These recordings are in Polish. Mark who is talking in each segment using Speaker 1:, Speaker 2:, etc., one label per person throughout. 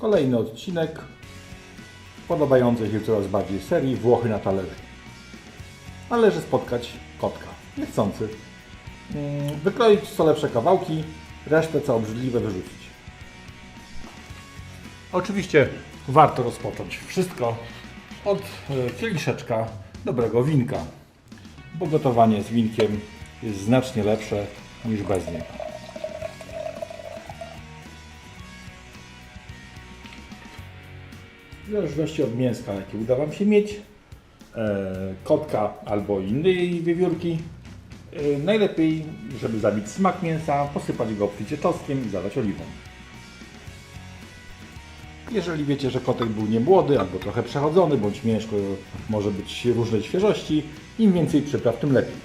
Speaker 1: Kolejny odcinek podobającej się coraz bardziej serii Włochy na talerzu. Należy spotkać kotka, niechcący. Mm, Wykroić co lepsze kawałki, resztę co obrzydliwe wyrzucić. Oczywiście warto rozpocząć wszystko od e, kieliszeczka dobrego winka, bo gotowanie z winkiem jest znacznie lepsze niż bez niego. W zależności od mięska, jakie uda Wam się mieć, e, kotka albo innej wiewiórki, e, najlepiej, żeby zabić smak mięsa, posypać go obficie czosnkiem i zalać oliwą. Jeżeli wiecie, że kotek był niemłody albo trochę przechodzony, bądź mięsko może być różnej świeżości, im więcej przypraw, tym lepiej.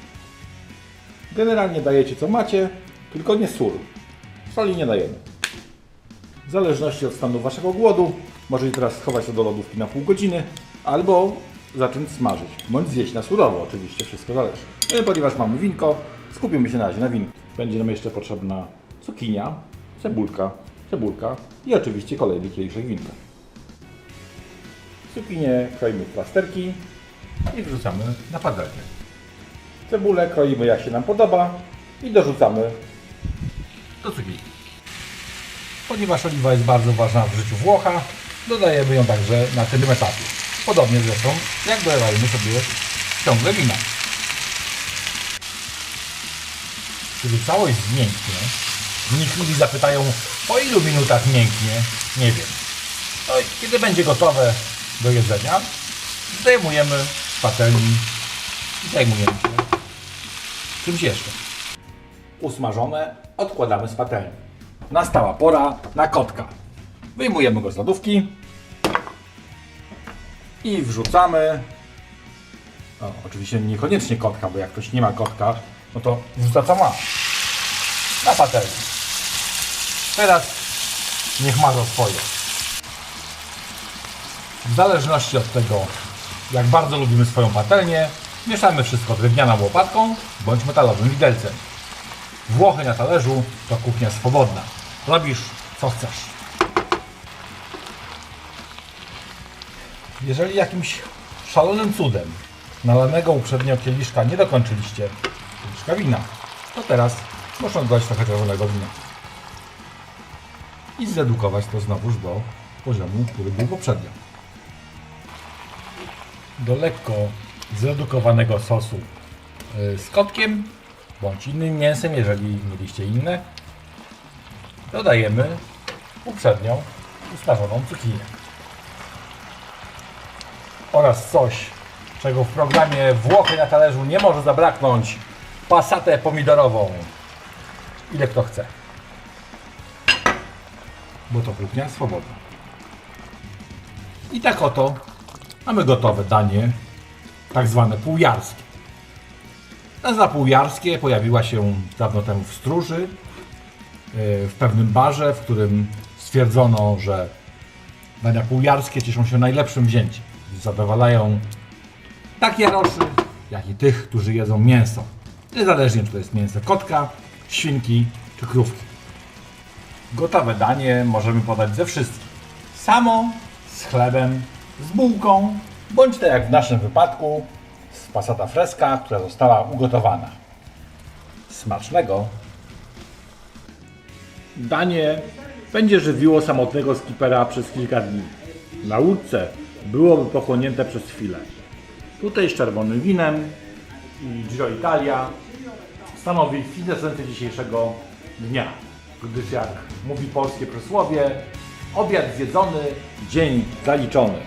Speaker 1: Generalnie dajecie co macie, tylko nie sól. Soli nie dajemy. W zależności od stanu waszego głodu, możecie teraz schować to do lodówki na pół godziny, albo zacząć smażyć, bądź zjeść na surowo, oczywiście, wszystko zależy. No ponieważ mamy winko, skupimy się na razie na winku. Będzie nam jeszcze potrzebna cukinia, cebulka, cebulka i oczywiście kolejny kieliszek winka. Cukinię kroimy w plasterki i wrzucamy na patelnię. Cebulę kroimy jak się nam podoba i dorzucamy do cukinii. Ponieważ oliwa jest bardzo ważna w życiu Włocha, dodajemy ją także na tym etapie. Podobnie zresztą jak dolewajmy sobie ciągle wina. Kiedy całość zmięknie, wnikliwi zapytają, po ilu minutach mięknie? Nie wiem. No kiedy będzie gotowe do jedzenia, zdejmujemy z patelni i zajmujemy się czymś jeszcze. Usmażone odkładamy z patelni. Nastała pora na kotka. Wyjmujemy go z lodówki i wrzucamy. O, oczywiście niekoniecznie kotka, bo jak ktoś nie ma kotka, no to wrzuca co ma. Na patelnię. Teraz niech ma to swoje. W zależności od tego, jak bardzo lubimy swoją patelnię, mieszamy wszystko drewnianą łopatką bądź metalowym widelcem. Włochy na talerzu to kuchnia swobodna. Robisz co chcesz. Jeżeli jakimś szalonym cudem nalanego uprzednio kieliszka nie dokończyliście, kieliszka wina, to teraz można dodać trochę czerwonego wina. I zredukować to znowuż do poziomu, który był poprzednio. Do lekko zredukowanego sosu y, z kotkiem bądź innym mięsem, jeżeli mieliście inne, dodajemy uprzednio usmażoną cukinię. Oraz coś, czego w programie Włochy na talerzu nie może zabraknąć, pasatę pomidorową. Ile kto chce. Bo to kuchnia swobodna. I tak oto mamy gotowe danie, tak zwane półjarskie. Nazwa półjarskie pojawiła się dawno temu w Stróży, yy, w pewnym barze, w którym stwierdzono, że dania półjarskie cieszą się najlepszym wzięciem. Zadowalają tak jaroszy, jak i tych, którzy jedzą mięso. Niezależnie, czy to jest mięso kotka, świnki czy krówki. Gotowe danie możemy podać ze wszystkim. Samo, z chlebem, z bułką, bądź tak jak w naszym wypadku, z passata fresca, która została ugotowana. Smacznego! Danie będzie żywiło samotnego skipera przez kilka dni. Na łódce byłoby pochłonięte przez chwilę. Tutaj z czerwonym winem i Giro Italia stanowi kwintesencję dzisiejszego dnia. Gdyż jak mówi polskie przysłowie, obiad zjedzony, dzień zaliczony.